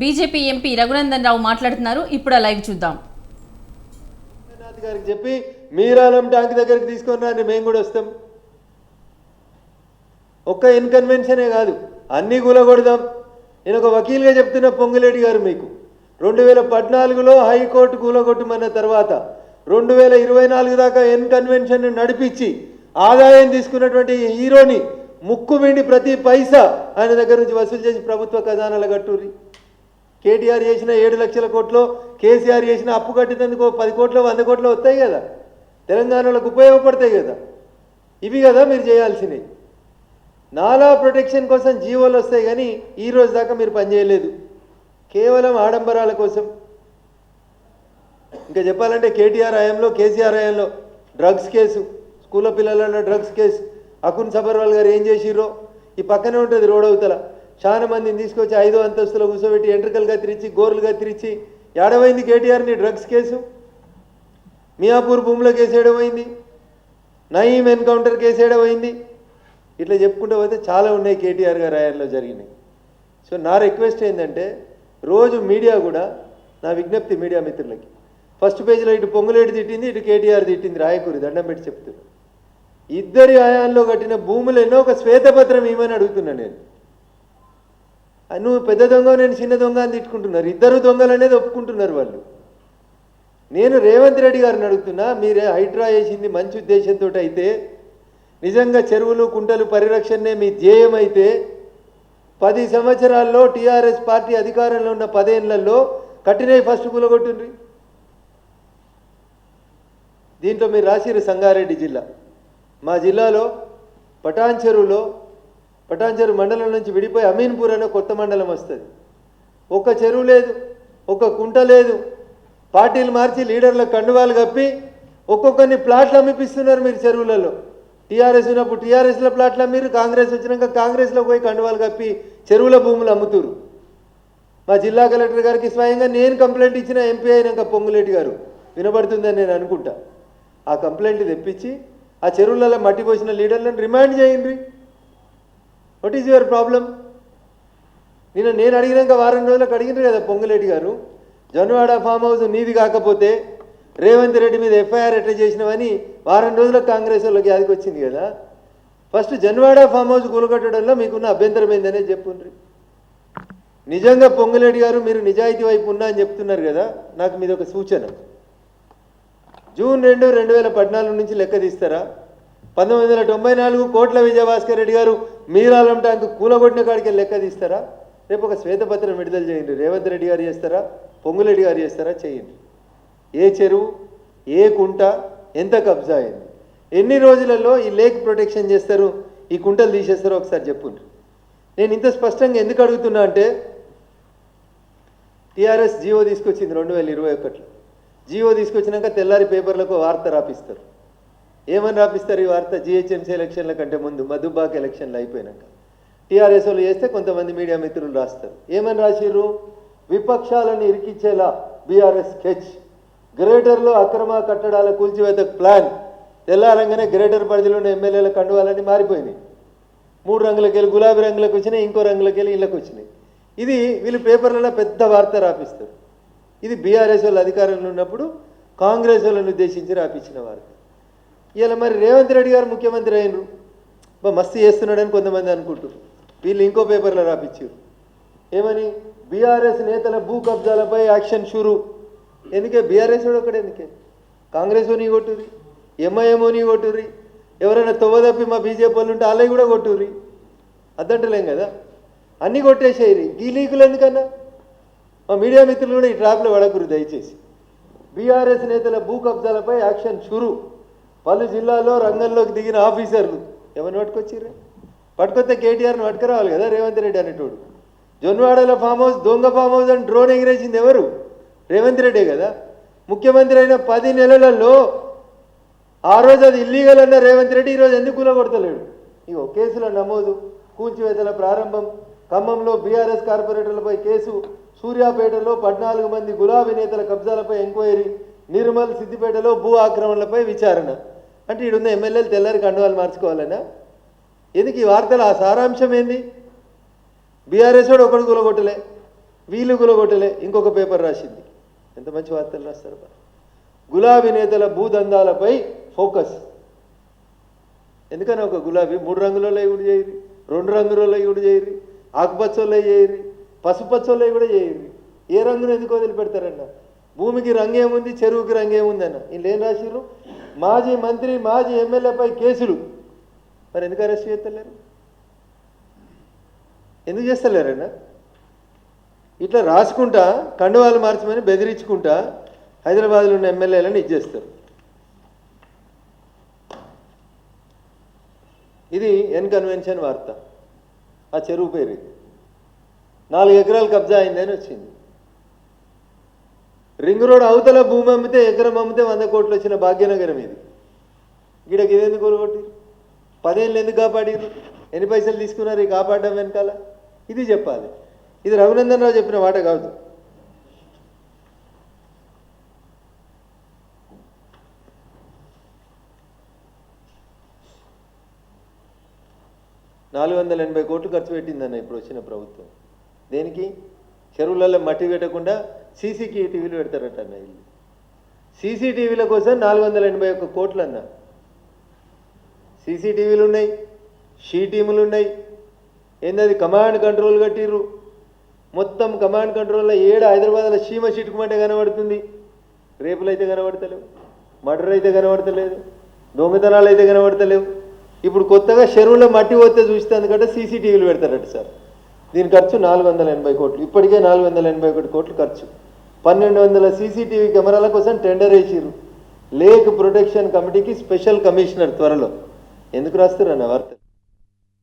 BJP MP Raghunandan Rao మాట్లాడుతున్నారు. ఇప్పుడు live చూద్దాం. గారికి చెప్పి మీరాలం ట్యాంక్ దగ్గరికి తీసుకొని రండి మేము కూడా వస్తాం. ఒక్క ఇన్కన్వెన్షనే కాదు అన్నీ కూలగొడదాం నేను ఒక వకీల్గా చెప్తున్న పొంగులేటి గారు మీకు. రెండు వేల పద్నాలుగులో హైకోర్టు కూలగొట్టమన్న తర్వాత రెండు వేల ఇరవై నాలుగు దాకా ఎన్ కన్వెన్షన్ నడిపించి ఆదాయం తీసుకున్నటువంటి హీరోని ముక్కు మిండి ప్రతి పైసా ఆయన దగ్గర నుంచి వసూలు చేసి ప్రభుత్వ ఖజానాల కట్టూరి కేటీఆర్ చేసిన ఏడు లక్షల కోట్లు కేసీఆర్ చేసిన అప్పు కట్టినందుకు పది కోట్లు వంద కోట్లు వస్తాయి కదా. తెలంగాణలోకి ఉపయోగపడతాయి కదా. ఇవి కదా మీరు చేయాల్సినవి. నాలా ప్రొటెక్షన్ కోసం జీవోలు వస్తాయి కానీ ఈ రోజు దాకా మీరు పనిచేయలేదు కేవలం ఆడంబరాల కోసం. ఇంకా చెప్పాలంటే కేటీఆర్ హయాంలో కేసీఆర్ హయాంలో డ్రగ్స్ కేసు స్కూల్లో పిల్లలలో డ్రగ్స్ కేసు అకున్ సబర్వాల్ గారు ఏం చేసిర్రో? ఈ పక్కనే ఉంటుంది రోడ్ అవతల. చాలా మందిని తీసుకొచ్చి ఐదో అంతస్తులో కూర్చోబెట్టి ఎంట్రికలుగా తిరిచి గోర్లుగా తిరిచి ఏడవైంది కేటీఆర్ని డ్రగ్స్ కేసు? మియాపూర్ భూముల కేసు ఏడవైంది? నయీం ఎన్కౌంటర్ కేసు ఏడవైంది? ఇట్లా చెప్పుకుంటూ పోతే చాలా ఉన్నాయి కేటీఆర్ గారు ఆయనలో జరిగినాయి సో నా రిక్వెస్ట్ ఏంటంటే రోజు మీడియా కూడా నా విజ్ఞప్తి మీడియా మిత్రులకి ఫస్ట్ పేజీలో ఇటు పొంగులేటి తిట్టింది ఇటు కేటీఆర్ తిట్టింది రాయకూరి దండం పెట్టి చెప్తున్నా. ఇద్దరి ఆయాల్లో కట్టిన భూములు ఎన్నో ఒక శ్వేతపత్రం ఇవ్వమని అడుగుతున్నా నేను. నువ్వు పెద్ద దొంగ నేను చిన్న దొంగ అని తిట్టుకుంటున్నారు. ఇద్దరు దొంగలు అనేది ఒప్పుకుంటున్నారు వాళ్ళు. నేను రేవంత్ రెడ్డి గారిని అడుగుతున్నా మీరే హైడ్రా వేసింది మంచి ఉద్దేశంతో అయితే నిజంగా చెరువులు కుంటలు పరిరక్షణనే మీ ధ్యేయం అయితే పది సంవత్సరాల్లో టీఆర్ఎస్ పార్టీ అధికారంలో ఉన్న పదేళ్ళలో కట్టినవి ఫస్ట్ కూలగొట్టుండ్రి. దీంట్లో మీరు రాసిరు సంగారెడ్డి జిల్లా. మా జిల్లాలో పటాన్ చెరువులో పటాన్ చెరువు మండలం నుంచి విడిపోయి అమీన్పూర్ అనే కొత్త మండలం వస్తుంది. ఒక్క చెరువు లేదు ఒక్క కుంట లేదు. పార్టీలు మార్చి లీడర్ల కండువాలు కప్పి ఒక్కొక్కరిని ప్లాట్లు అమ్మిపిస్తున్నారు మీరు చెరువులలో. టీఆర్ఎస్ ఉన్నప్పుడు టీఆర్ఎస్లో ప్లాట్లు అమ్మిరు కాంగ్రెస్ వచ్చినాక కాంగ్రెస్లో పోయి కండువాలు కప్పి చెరువుల భూములు అమ్ముతురు మా జిల్లా కలెక్టర్ గారికి స్వయంగా నేను కంప్లైంట్ ఇచ్చిన ఎంపీ అయినాక పొంగులేటి గారు. వినబడుతుందని నేను అనుకుంటా. ఆ కంప్లైంట్ తెప్పించి ఆ చెరువులలో మట్టి పోసిన లీడర్లను రిమాండ్ చేయండి వాట్ ఈజ్ యువర్ ప్రాబ్లం నిన్న నేను అడిగినాక వారం రోజులకు అడిగినారు కదా పొంగులేటి గారు. జన్వాడ ఫామ్ హౌస్ నీది కాకపోతే రేవంత్ రెడ్డి మీద ఎఫ్ఐఆర్ ఎట్లా చేసినవని వారం రోజులకు కాంగ్రెస్ వాళ్ళకి యాదికి వచ్చింది కదా. ఫస్ట్ జన్వాడ ఫామ్ హౌస్ కూలగొట్టడంలో మీకున్న అభ్యంతరం ఏందనేది చెప్పుండ్రి. నిజంగా పొంగులేటి గారు మీరు నిజాయితీ వైపు ఉన్నా అని చెప్తున్నారు కదా నాకు మీద ఒక సూచన. జూన్ రెండు రెండు వేల పద్నాలుగు నుంచి లెక్క తీస్తారా? పంతొమ్మిది వందల తొంభై నాలుగు కోట్ల విజయభాస్కర్ రెడ్డి గారు మీరాలం ట్యాంకు కూలగొట్టిన కాడికి లెక్క తీస్తారా? రేపు ఒక శ్వేతపత్రం విడుదల చేయండి. రేవంత్ రెడ్డి గారు చేస్తారా? పొంగులెడ్డి గారు చేస్తారా? చేయండి. ఏ చెరువు ఏ కుంట ఎంత కబ్జా అయింది? ఎన్ని రోజులలో ఈ లేక్ ప్రొటెక్షన్ చేస్తారు? ఈ కుంటలు తీసేస్తారో ఒకసారి చెప్పండి. నేను ఇంత స్పష్టంగా ఎందుకు అడుగుతున్నా అంటే టీఆర్ఎస్ జియో తీసుకొచ్చింది రెండు వేల ఇరవై ఒకటిలో. జియో తీసుకొచ్చినాక తెల్లారి పేపర్లకు వార్త రాపిస్తారు. ఏమని రాపిస్తారు ఈ వార్త? జిహెచ్ఎంసీ ఎలక్షన్ల కంటే ముందు మధుబాక్ ఎలక్షన్లు అయిపోయినాక. టీఆర్ఎస్ వాళ్ళు చేస్తే కొంతమంది మీడియా మిత్రులు రాస్తారు. ఏమని రాసిర్రు? విపక్షాలను ఇరికించేలా బీఆర్ఎస్ స్కెచ్. గ్రేటర్లో అక్రమ కట్టడాల కూల్చివేత ప్లాన్. తెల్లారంగానే గ్రేటర్ పరిధిలో ఉన్న ఎమ్మెల్యేల కండువాలన్నీ మారిపోయినాయి. మూడు రంగులకి వెళ్ళి గులాబీ రంగులకు వచ్చినాయి ఇంకో రంగులకి వెళ్ళి ఇళ్ళకి వచ్చినాయి. ఇది వీళ్ళు పేపర్లలో పెద్ద వార్త రాపిస్తారు. ఇది బీఆర్ఎస్ వాళ్ళు అధికారంలో ఉన్నప్పుడు కాంగ్రెస్ వాళ్ళని ఉద్దేశించి రాపించిన వార్త. ఇలా మరి రేవంత్ రెడ్డి గారు ముఖ్యమంత్రి అయినరు. బా మస్తు చేస్తున్నాడని కొంతమంది అనుకుంటారు వీళ్ళు ఇంకో పేపర్లో రాపించారు ఏమని? బీఆర్ఎస్ నేతల భూ కబ్జాలపై యాక్షన్ షురు. ఎందుకే? బీఆర్ఎస్ వాడు ఒకడు ఎందుకే? కాంగ్రెస్ ఓని కొట్టుర్రి. ఎంఐఎంఓని కొట్టుర్రి. ఎవరైనా తొవ్వదప్పి మా బీజేపీ వాళ్ళు ఉంటే వాళ్ళవి కూడా కొట్టుర్రి. అద్దంటలేం కదా? అన్నీ కొట్టేసేయరి ఈ లీకులు ఎందుకన్నా? మా మీడియా మిత్రులు కూడా ఈ ట్రాప్లో పడకూరు దయచేసి. బీఆర్ఎస్ నేతల భూ కబ్జాలపై యాక్షన్ షురు. పలు జిల్లాల్లో రంగంలోకి దిగిన ఆఫీసర్లు. ఎవరిని పట్టుకొచ్చిర్రు? పట్టుకొస్తే కేటీఆర్ని పట్టుకురావాలి కదా రేవంత్ రెడ్డి అనేటోడు. జొన్వాడలో ఫామ్ హౌస్ దొంగ ఫామ్ హౌస్ అని డ్రోన్ ఎగిరేసింది ఎవరు? రేవంత్ రెడ్డే కదా. ముఖ్యమంత్రి అయిన పది నెలలలో ఆ రోజు అది ఇల్లీగల్ అన్న రేవంత్ రెడ్డి ఈరోజు ఎందుకు కూలగొడతలేడు? ఇగో కేసుల నమోదు కూల్చివేతల ప్రారంభం ఖమ్మంలో బీఆర్ఎస్ కార్పొరేటర్లపై కేసు సూర్యాపేటలో పద్నాలుగు మంది గులాబీ నేతల కబ్జాలపై ఎంక్వైరీ నిర్మల్ సిద్దిపేటలో భూ ఆక్రమణలపై విచారణ. అంటే ఈడున్న ఎమ్మెల్యేలు తెల్లారి కండువాలు మార్చుకోవాలనా? ఎందుకు ఈ వార్తల ఆ సారాంశం ఏంది? బీఆర్ఎస్ వాడు ఒకడు గులగొట్టలే వీళ్ళు గులగొట్టలే ఇంకొక పేపర్ రాసింది. ఎంత మంచి వార్తలు రాస్తారు గులాబీ నేతల భూదందాలపై ఫోకస్. ఎందుకని ఒక గులాబీ మూడు రంగులలో కూడా చేయరు రెండు రంగులలో కూడా చేయరు ఆకుపచ్చోళ్ళే చేయరు పసుపచ్చోళ్ళే కూడా చేయరు. ఏ రంగును ఎందుకు వదిలిపెడతారన్న? భూమికి రంగు ఏముంది చెరువుకి రంగు ఏముందన్న వీళ్ళు ఏం రాసిరు మాజీ మంత్రి మాజీ ఎమ్మెల్యేపై కేసులు. మరి ఎందుకు అరెస్ట్ చేస్తలేరు? ఎందుకు చేస్తలేరన్నా? ఇట్లా రాసుకుంటా కండువాలు మార్చమని బెదిరించుకుంటా హైదరాబాద్లో ఉన్న ఎమ్మెల్యేలను ఇచ్చేస్తారు ఇది ఎన్ కన్వెన్షన్ వార్త. ఆ చెరువు పేరు నాలుగు ఎకరాలు కబ్జా అయిందని వచ్చింది. రింగ్ రోడ్ అవతల భూమి అమ్మితే ఎకరం అమ్మితే వంద కోట్లు వచ్చిన భాగ్యనగరం ఇది. గిడకి ఇదేందుకు కొనుగొట్టి పదేళ్ళు ఎందుకు కాపాడిరు ఎన్ని పైసలు తీసుకున్నారు ఈ కాపాడడం వెనకాల? ఇది చెప్పాలి. ఇది రఘునందన్ రావు చెప్పిన మాట కాదు. నాలుగు వందల ఎనభై కోట్లు ఖర్చు పెట్టిందన్న ఇప్పుడు వచ్చిన ప్రభుత్వం. దేనికి? చెరువులలో మట్టి పెట్టకుండా సీసీ టీవీలు పెడతారట అన్న ఇల్లు సీసీటీవీల కోసం నాలుగు వందల ఎనభై ఒక్క కోట్లు అన్న సీసీటీవీలు ఉన్నాయి షీ టీములు ఉన్నాయి ఏందది కమాండ్ కంట్రోల్ కట్టిర్రు. మొత్తం కమాండ్ కంట్రోల్లో ఏడు హైదరాబాద్లో సీమ చిట్టుకుమంటే కనబడుతుంది. రేపులు అయితే కనబడతలేవు మర్డర్ అయితే కనబడతలేదు దొంగతనాలు అయితే కనబడతలేవు. ఇప్పుడు కొత్తగా చెరువులో మట్టి పోతే చూస్తే అందుకంటే సీసీటీవీలు పెడతారట సార్. దీని ఖర్చు నాలుగు వందల ఎనభై కోట్లు. ఇప్పటికే నాలుగు వందల ఎనభై ఒకటి కోట్లు ఖర్చు. పన్నెండు వందల సీసీటీవీ కెమెరాల కోసం టెండర్ వేసిరు లేక్ ప్రొటెక్షన్ కమిటీకి స్పెషల్ కమిషనర్ త్వరలో. ఎందుకు రాస్తారన్న వార్త?